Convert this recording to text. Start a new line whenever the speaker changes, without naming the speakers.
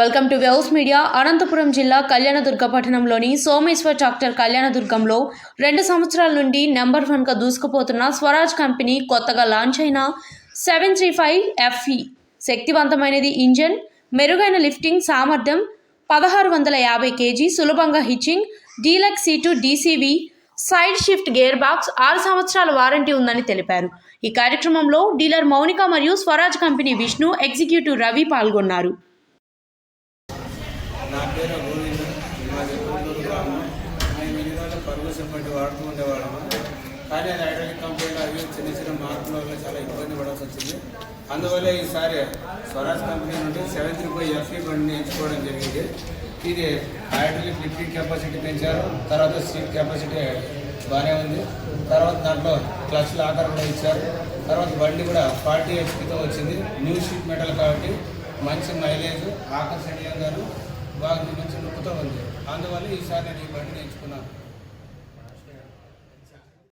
Welcome to Wells Media. Anantapuram జిల్లా కళ్యాణదుర్గ పట్టణంలోని Someshwar tractor కళ్యాణదుర్గంలో రెండు సంవత్సరాల నుండి నెంబర్ వన్గా దూసుకుపోతున్న స్వరాజ్ కంపెనీ కొత్తగా లాంచ్ అయిన సెవెన్ త్రీ ఫైవ్ ఎఫ్ఈ శక్తివంతమైనది ఇంజన్ మెరుగైన లిఫ్టింగ్ సామర్థ్యం పదహారు వందల యాభై కేజీ సులభంగా hitching deluxe seat DCV side shift gear box ఆరు సంవత్సరాల వారంటీ ఉందని తెలిపారు. ఈ కార్యక్రమంలో డీలర్ మౌనిక మరియు స్వరాజ్ కంపెనీ విష్ణు ఎగ్జిక్యూటివ్ రవి పాల్గొన్నారు.
నా పేరు గోవింద్. మాది గుంటూరు గ్రామం మేము ఇన్ని పర్మిషన్ బట్టి వాడుతూ ఉండేవాళ్ళము. కానీ అది హైడ్రాలిక్ కంపెనీలో అవి చిన్న చిన్న మార్పుల వల్ల చాలా ఇబ్బంది పడాల్సి వచ్చింది. అందువల్ల ఈసారి స్వరాజ్ కంపెనీ నుండి సెవెన్ త్రీ ఫైవ్ ఎఫ్ఈ బండిని ఎంచుకోవడం జరిగింది. ఇది హైడ్రాలిక్ లిఫ్టింగ్ కెపాసిటీ పెంచారు. తర్వాత సీట్ కెపాసిటీ బాగానే ఉంది. తర్వాత దాంట్లో క్లచ్ లాకర్ కూడా ఇచ్చారు. తర్వాత బండి కూడా ఫార్టీ హెచ్పితో వచ్చింది. న్యూ షీట్ మెటల్ కాబట్టి మంచి మైలేజ్. ఆకర్షణీయంగాను. బాగా నుంచి నొక్కుతూ ఉంది. అందువల్ల ఈసారి నేను ఈ బండిని ఎంచుకున్నాను.